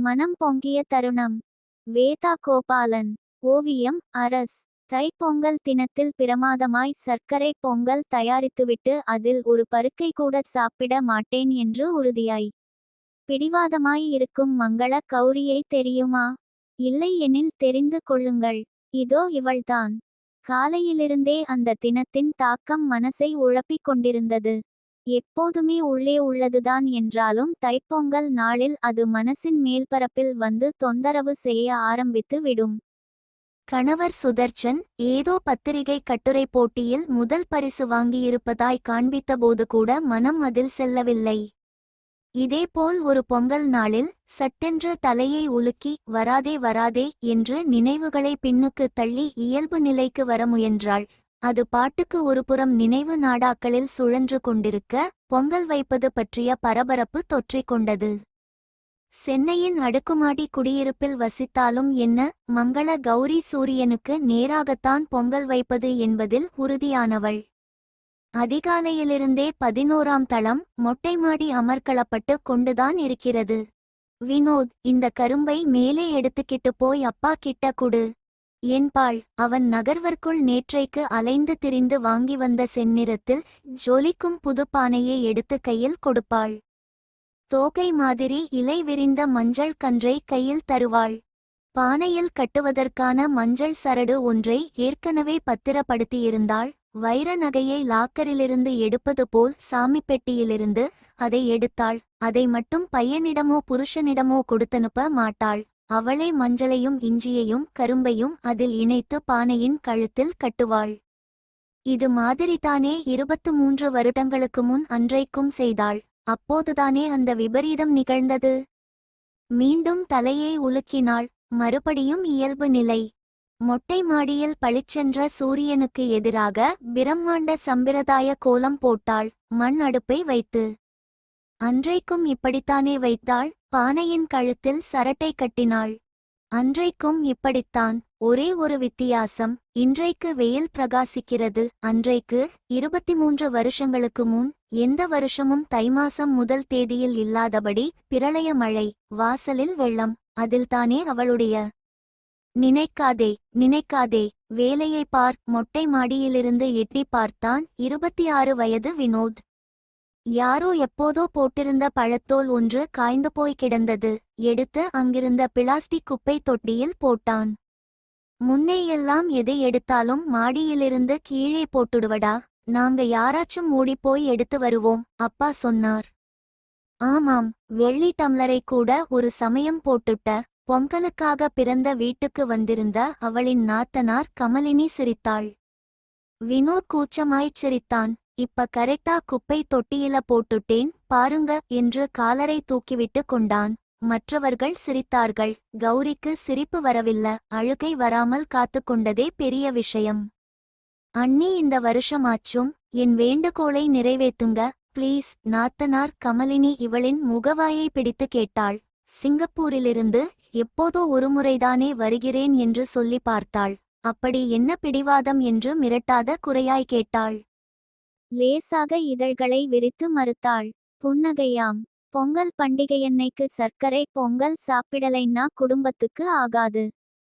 மனம் பொங்கிய தருணம். வேதா கோபாலன் ஓவியம் அரஸ். தைப்பொங்கல் தினத்தில் பிரமாதமாய் சர்க்கரை பொங்கல் தயாரித்துவிட்டு அதில் ஒரு பருக்கை கூட சாப்பிட மாட்டேன் என்று உறுதியாய். பிடிவாதமாய் இருக்கும் மங்கள கௌரியை தெரியுமா? இல்லை எனில் தெரிந்து கொள்ளுங்கள். இதோ இவள்தான். காலையிலிருந்தே அந்த தினத்தின் தாக்கம் மனசை உழப்பிக் கொண்டிருந்தது. எப்போதுமே உள்ளே உள்ளதுதான் என்றாலும் தைப்பொங்கல் நாளில் அது மனசின் மேல்பரப்பில் வந்து தொந்தரவு செய்ய ஆரம்பித்து விடும். கணவர் சுதர்ஷன் ஏதோ பத்திரிகை கட்டுரை போட்டியில் முதல் பரிசு வாங்கியிருப்பதாய் காண்பித்தபோது கூட மனம் அதில் செல்லவில்லை. இதேபோல் ஒரு பொங்கல் நாளில் சட்டென்று தலையை உலுக்கி வராதே வராதே என்று நினைவுகளை பின்னுக்கு தள்ளி இயல்பு நிலைக்கு வர முயன்றாள். அது பாட்டுக்கு ஒருபுறம் நினைவு நாடாக்களில் சுழன்று கொண்டிருக்க பொங்கல் வைப்பது பற்றிய பரபரப்பு தொற்றிக் கொண்டது. சென்னையின் அடுக்குமாடி குடியிருப்பில் வசித்தாலும் என்ன மங்கள கௌரி சூரியனுக்கு நேராகத்தான் பொங்கல் வைப்பது என்பதில் உறுதியானவள். அதிகாலையிலிருந்தே பதினோராம் தளம் மொட்டை மாடி அமர்க்களப்பட்டு கொண்டுதான் இருக்கிறது. வினோத் இந்த கரும்பை மேலே எடுத்துக்கிட்டு போய் அப்பா கிட்ட குடு. என்பாள் அவன் நகர்வர்க்குள் நேற்றைக்கு அலைந்து திரிந்து வாங்கி வந்த செந்நிறத்தில் ஜொலிக்கும் புதுப்பானையை எடுத்து கையில் கொடுப்பாள். தோகை மாதிரி இலை விரிந்த மஞ்சள் கன்றை கையில் தருவாள். பானையில் கட்டுவதற்கான மஞ்சள் சரடு ஒன்றை ஏற்கனவே பத்திரப்படுத்தியிருந்தாள். வைர நகையை லாக்கரிலிருந்து எடுப்பது போல் சாமி பெட்டியிலிருந்து அதை எடுத்தாள். அதை மட்டும் பையனிடமோ புருஷனிடமோ கொடுத்தனுப்ப மாட்டாள். அவளே மஞ்சளையும் இஞ்சியையும் கரும்பையும் அதில் இணைத்து பானையின் கழுத்தில் கட்டுவாள். இது மாதிரிதானே இருபத்து மூன்று வருடங்களுக்கு முன் அன்றைக்கும் செய்தாள். அப்போதுதானே அந்த விபரீதம் நிகழ்ந்தது? மீண்டும் தலையை உலுக்கினாள். மறுபடியும் இயல்பு நிலை. மொட்டை மாடியில் பளிச்சென்ற சூரியனுக்கு எதிராக பிரம்மாண்ட சம்பிரதாய கோலம் போட்டாள். மண் அடுப்பை வைத்து அன்றைக்கும் இப்படித்தானே வைத்தாள்? பானையின் கழுத்தில் சரட்டை கட்டினாள். அன்றைக்கும் இப்படித்தான். ஒரே ஒரு வித்தியாசம். இன்றைக்கு வெயில் பிரகாசிக்கிறது. அன்றைக்கு இருபத்தி மூன்று வருஷங்களுக்கு முன் எந்த வருஷமும் தை மாசம் முதல் தேதியில் இல்லாதபடி பிரளய மழை வாசலில் வெள்ளம் அதில்தானே அவளுடைய. நினைக்காதே நினைக்காதே. வேலையை பார். மொட்டை மாடியிலிருந்து எட்டி பார்த்தான். இருபத்தி ஆறு வயது வினோத். யாரோ எப்போதோ போட்டிருந்த பழத்தோல் ஒன்று காய்ந்து போய் கிடந்தது எடுத்து அங்கிருந்த பிளாஸ்டிக் குப்பை தொட்டியில் போட்டான். முன்னேயெல்லாம் எதை எடுத்தாலும் மாடியிலிருந்து கீழே போட்டுடுவடா நாங்க யாராச்சும் மூடிப்போய் எடுத்து வருவோம் அப்பா சொன்னார். ஆமாம் வெள்ளி டம்ளரை கூட ஒரு சமயம் போட்டுட்ட பொங்கலுக்காக பிறந்த வீட்டுக்கு வந்திருந்த அவளின் நாத்தனார் கமலினி சிரித்தாள். வினோத் கூச்சமாய்ச் சிரித்தான். இப்ப கரெக்டா குப்பை தொட்டியில போட்டுட்டேன் பாருங்க என்று காலரை தூக்கிவிட்டு கொண்டான். மற்றவர்கள் சிரித்தார்கள். கௌரிக்கு சிரிப்பு வரவில்ல. அழுகை வராமல் காத்து கொண்டதே பெரிய விஷயம். அண்ணி இந்த வருஷமாச்சும் என் வேண்டுகோளை நிறைவேத்துங்க ப்ளீஸ் நாத்தனார் கமலினி இவளின் முகவாயை பிடித்து கேட்டாள். சிங்கப்பூரிலிருந்து எப்போதோ ஒருமுறைதானே வருகிறேன் என்று சொல்லி பார்த்தாள். அப்படி என்ன பிடிவாதம் என்று மிரட்டாத குறையாய் கேட்டாள். லேசாக இதழ்களை விரித்து மறுத்தாள். புன்னகையாம். பொங்கல் பண்டிகையன்னைக்கு சர்க்கரை பொங்கல் சாப்பிடலைன்னா குடும்பத்துக்கு ஆகாது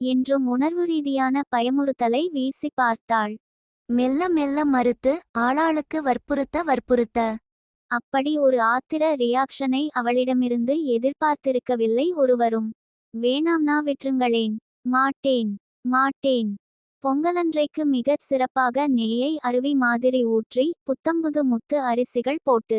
என்றும் உணர்வு ரீதியான பயமுறுத்தலை வீசி பார்த்தாள். மெல்ல மெல்ல மறுத்து ஆளாளுக்கு வற்புறுத்த வற்புறுத்த அப்படி ஒரு ஆத்திர ரியாக்ஷனை அவளிடமிருந்து எதிர்பார்த்திருக்கவில்லை ஒருவரும். வேணாம்னா விற்றுங்களேன் மாட்டேன். மாட்டேன். பொங்கலன்றைக்கு மிகச் சிறப்பாக நெய்யை அருவி மாதிரி ஊற்றி புத்தம்புது முத்து அரிசிகள் போட்டு.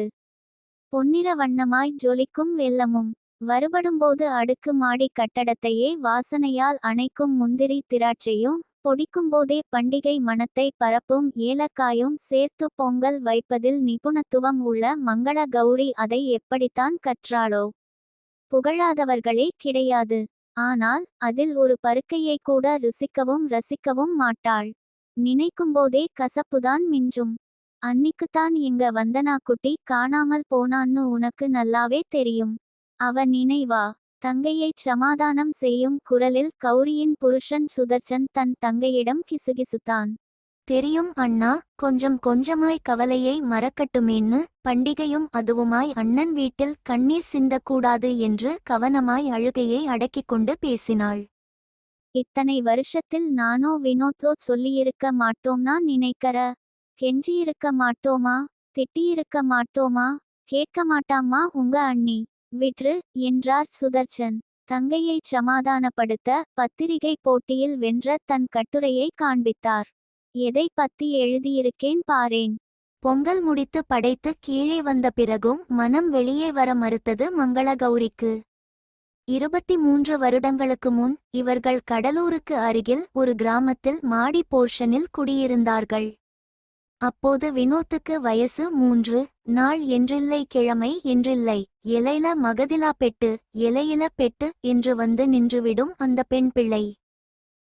பொன்னிற வண்ணமாய் ஜொலிக்கும் வெல்லமும் வருபடும்போது அடுக்கு மாடி கட்டடத்தையே வாசனையால் அணைக்கும் முந்திரி திராட்சையும் பொடிக்கும்போதே பண்டிகை மனத்தை பரப்பும் ஏலக்காயும் சேர்த்து பொங்கல் வைப்பதில் நிபுணத்துவம் உள்ள மங்கள கௌரி அதை எப்படித்தான் கற்றாளோ? புகழாதவர்களே கிடையாது. ஆனால் அதில் ஒரு பருக்கையை கூட ருசிக்கவும் ரசிக்கவும் மாட்டாள். நினைக்கும்போதே கசப்புதான் மிஞ்சும். அன்னிக்குத்தான் இங்க வந்தனா குட்டி காணாமல் போனான்னு உனக்கு நல்லாவே தெரியும். அவ நினைவா தங்கையைச் சமாதானம் செய்யும் குரலில் கௌரியின் புருஷன் சுதர்சன் தன் தங்கையிடம் கிசுகிசுத்தான். தெரியும் அண்ணா கொஞ்சம் கொஞ்சமாய் கவலையை மறக்கட்டுமேன்னு பண்டிகையும் அதுவுமாய் அண்ணன் வீட்டில் கண்ணீர் சிந்தக்கூடாது என்று கவனமாய் அழுகையை அடக்கிக் கொண்டு பேசினாள். இத்தனை வருஷத்தில் நானோ வினோத்தோ சொல்லியிருக்க மாட்டோம்னா நினைக்கற? கெஞ்சியிருக்க மாட்டோமா? திட்டியிருக்க மாட்டோமா? கேட்க மாட்டாமா உங்க அண்ணி? விற்று என்றார் சுதர்சன். தங்கையைச் சமாதானப்படுத்த பத்திரிகை போட்டியில் வென்ற தன் கட்டுரையை காண்பித்தார். எதை பத்தி எழுதியிருக்கேன் பாரேன். பொங்கல் முடித்து படைத்து கீழே வந்த பிறகும் மனம் வெளியே வர மறுத்தது மங்களகௌரிக்கு. இருபத்தி மூன்று வருடங்களுக்கு முன் இவர்கள் கடலூருக்கு அருகில் ஒரு கிராமத்தில் மாடி போர்ஷனில் குடியிருந்தார்கள். அப்போது வினோத்துக்கு வயசு மூன்று நாள் என்றில்லை கிழமை என்றில்லை இலையில மகதிலா பெட்டு இலையில பெட்டு என்று வந்து நின்றுவிடும் அந்த பெண் பிள்ளை.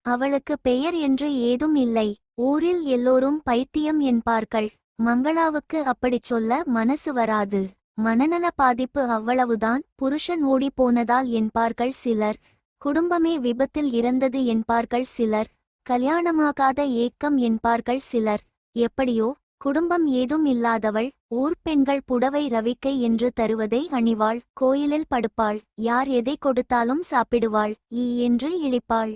அவளுக்கு பெயர் என்று ஏதும் இல்லை ஊரில் எல்லோரும் பைத்தியம் என்பார்கள். மங்களாவுக்கு அப்படிச் சொல்ல மனசு வராது. மனநல பாதிப்பு அவ்வளவுதான். புருஷன் ஓடிப் போனதால் என்பார்கள் சிலர். குடும்பமே விபத்தில் இறந்தது என்பார்கள் சிலர். கல்யாணமாகாத ஏக்கம் என்பார்கள் சிலர். எப்படியோ குடும்பம் ஏதும் இல்லாதவள் ஊர் பெண்கள் புடவை ரவிக்கை என்று தருவதை அணிவாள். கோயிலில் படுப்பாள். யார் எதை கொடுத்தாலும் சாப்பிடுவாள். ஈ என்று இழிப்பாள்.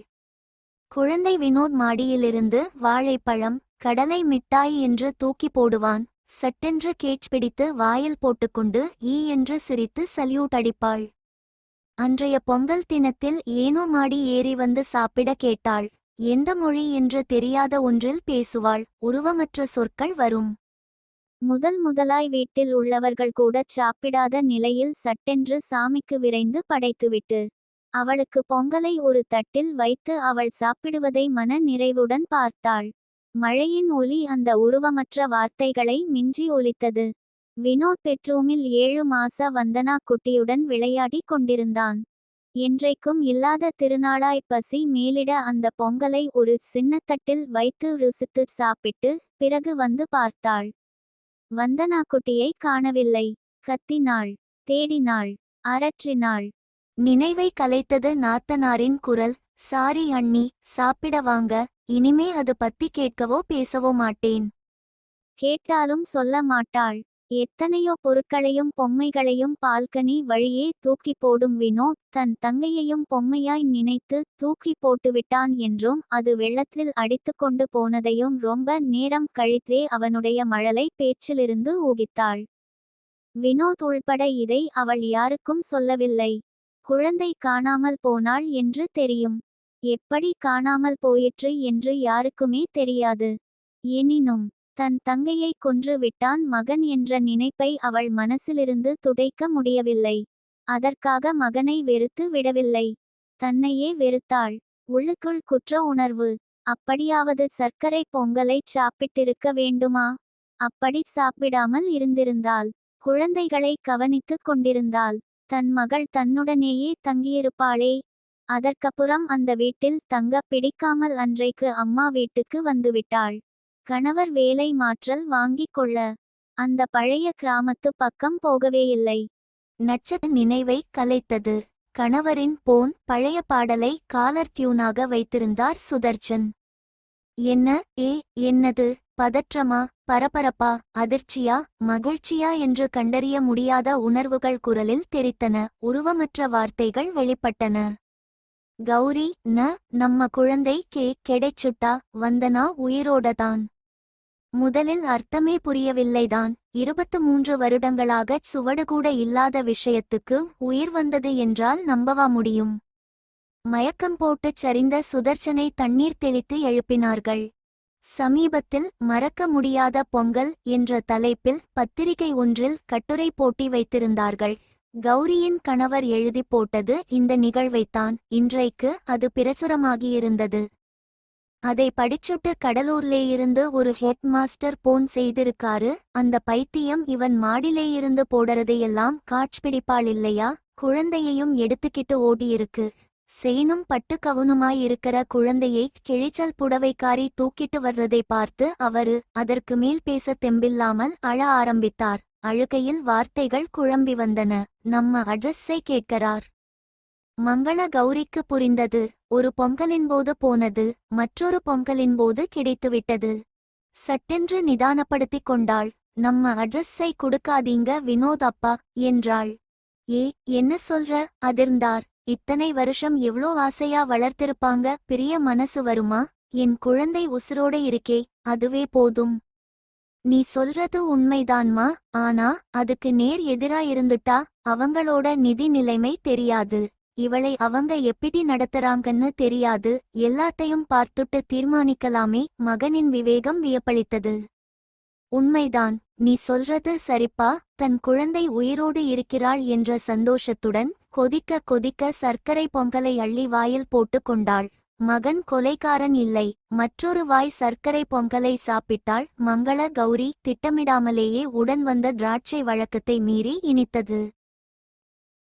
குழந்தை வினோத் மாடியிலிருந்து வாழைப்பழம் கடலை மிட்டாய் என்று தூக்கி போடுவான். சட்டென்று கேட்ச் பிடித்து வாயில் போட்டுக்கொண்டு ஈ என்று சிரித்து சல்யூட் அடிப்பாள். அன்றைய பொங்கல் தினத்தில் ஏனோ மாடி ஏறி வந்து சாப்பிட கேட்டாள். எந்த மொழி என்று தெரியாத ஒன்றில் பேசுவாள். உருவமற்ற சொற்கள் வரும். முதல் முதலாய் வீட்டில் உள்ளவர்கள் கூடச் சாப்பிடாத நிலையில் சட்டென்று சாமிக்கு விரைந்து படைத்துவிட்டு அவளுக்கு பொங்கலை ஒரு தட்டில் வைத்து அவள் சாப்பிடுவதை மன நிறைவுடன் பார்த்தாள். மழையின் ஒலி அந்த உருவமற்ற வார்த்தைகளை மிஞ்சி ஒலித்தது. வினோத் பெட்ரூமில் ஏழு மாச வந்தனா குட்டியுடன் விளையாடிக் கொண்டிருந்தான். என்றைக்கும் இல்லாத திருநாளாய் பசி மேலிட அந்த பொங்கலை ஒரு சின்னத்தட்டில் வைத்து ருசித்து சாப்பிட்டு பிறகு வந்து பார்த்தாள். வந்தனா குட்டியை காணவில்லை. கத்தினாள் தேடினாள் அரற்றினாள். நினைவை கலைத்தது நாத்தனாரின் குரல். சாரி அண்ணி சாப்பிட வாங்க. இனிமே அது பத்தி கேட்கவோ பேசவோ மாட்டேன். கேட்டாலும் சொல்ல மாட்டாள். எத்தனையோ பொருட்களையும் பொம்மைகளையும் பால்கனி வழியே தூக்கி போடும் வினோத் தன் தங்கையையும் பொம்மையாய் நினைத்து தூக்கி போட்டுவிட்டான் என்றும் அது வெள்ளத்தில் அடித்துக்கொண்டு போனதையும் ரொம்ப நேரம் கழித்தே அவனுடைய மழலை பேச்சிலிருந்து ஊகித்தாள். வினோத் உள்பட இதை அவள் யாருக்கும் சொல்லவில்லை. குழந்தை காணாமல் போனாள் என்று தெரியும். எப்படி காணாமல் போயிற்று என்று யாருக்குமே தெரியாது. எனினும் தன் தங்கையை கொன்று விட்டான் மகன் என்ற நினைப்பை அவள் மனசிலிருந்து துடைக்க முடியவில்லை. அதற்காக மகனை வெறுத்து விடவில்லை. தன்னையே வெறுத்தாள். உள்ளுக்குள் குற்ற உணர்வு. அப்படியாவது சர்க்கரை பொங்கலை சாப்பிட்டிருக்க வேண்டுமா? அப்படி சாப்பிடாமல் இருந்திருந்தால் குழந்தைகளை கவனித்துக் கொண்டிருந்தால் தன் மகள் தன்னுடனேயே தங்கியிருப்பாளே. அதற்கப்புறம் அந்த வீட்டில் தங்க பிடிக்காமல் அன்றைக்கு அம்மா வீட்டுக்கு வந்துவிட்டாள். கணவர் வேலை மாற்றல் வாங்கிக் கொள்ள. அந்த பழைய கிராமத்து பக்கம் போகவேயில்லை நட்சத்திர நினைவை கலைத்தது. கணவரின் போன் பழைய பாடலை காலர் டியூனாக வைத்திருந்தார் சுதர்ஷன் என்ன ஏ என்னது? பதற்றமா பரபரப்பா அதிர்ச்சியா மகிழ்ச்சியா என்று கண்டறிய முடியாத உணர்வுகள் குரலில் தெரித்தன. உருவமற்ற வார்த்தைகள் வெளிப்பட்டன. கௌரி ந நம்ம குழந்தை கே கிடைச்சுட்டா வந்தனா உயிரோடதான். முதலில் அர்த்தமே புரியவில்லைதான். இருபத்து மூன்று வருடங்களாகச் சுவடுகூட இல்லாத விஷயத்துக்கு உயிர் வந்தது என்றால் நம்பவா முடியும்? மயக்கம் போட்டுச் சரிந்த சுதர்சனை தண்ணீர் தெளித்து எழுப்பினார்கள். சமீபத்தில் மறக்க முடியாத பொங்கல் என்ற தலைப்பில் பத்திரிகை ஒன்றில் கட்டுரை போட்டி வைத்திருந்தார்கள். கௌரியின் கணவர் எழுதி போட்டது இந்த நிகழ்வைத்தான். இன்றைக்கு அது பிரசுரமாகியிருந்தது. அதை படிச்சுட்டு கடலூர்லேயிருந்து ஒரு ஹெட் மாஸ்டர் போன் செய்திருக்காரு. அந்த பைத்தியம் இவன் மாடிலேயிருந்து போடறதையெல்லாம் காட்சிப்பிடிப்பாள் இல்லையா குழந்தையையும் எடுத்துக்கிட்டு ஓடியிருக்கு. சேனும் பட்டு கவுனுமாயிருக்கிற குழந்தையை கிழிச்சல் புடவைக்காரி தூக்கிட்டு வர்றதை பார்த்து அவரு அதற்கு மேல் பேச தெம்பில்லாமல் அழ ஆரம்பித்தார். அழுகையில் வார்த்தைகள் குழம்பி வந்தன. நம்ம அட்ரஸை கேட்கிறார். மங்கள கௌரிக்கு புரிந்தது. ஒரு பொங்கலின் போது போனது. மற்றொரு பொங்கலின் போது கிடைத்துவிட்டது. சட்டென்று நிதானப்படுத்திக் கொண்டாள். நம்ம அட்ரஸை கொடுக்காதீங்க வினோத் அப்பா என்றாள். ஏ என்ன சொல்ற? அதிர்ந்தார். இத்தனை வருஷம் எவ்ளோ ஆசையா வளர்த்திருப்பாங்க பிரிய மனசு வருமா? என் குழந்தை உசுரோட இருக்கே அதுவே போதும். நீ சொல்றது உண்மைதான்மா ஆனா அதுக்கு நேர் எதிரா இருந்துட்டா அவங்களோட நிதி நிலைமை தெரியாது. இவளை அவங்க எப்படி நடத்துறாங்கன்னு தெரியாது எல்லாத்தையும் பார்த்துட்டு தீர்மானிக்கலாமே மகனின் விவேகம் வியப்பளித்தது. உண்மைதான் நீ சொல்றது சரிப்பா தன் குழந்தை உயிரோடு இருக்கிறாள் என்ற சந்தோஷத்துடன் கொதிக்க கொதிக்க சர்க்கரை பொங்கலை அள்ளி வாயில் போட்டு கொண்டாள். மகன் கொலைக்காரன் இல்லை மற்றொரு வாய் சர்க்கரை பொங்கலை சாப்பிட்டாள். மங்கள கௌரி திட்டமிடாமலேயே உடன் வந்த திராட்சை வழக்கத்தை மீறி இனித்தது.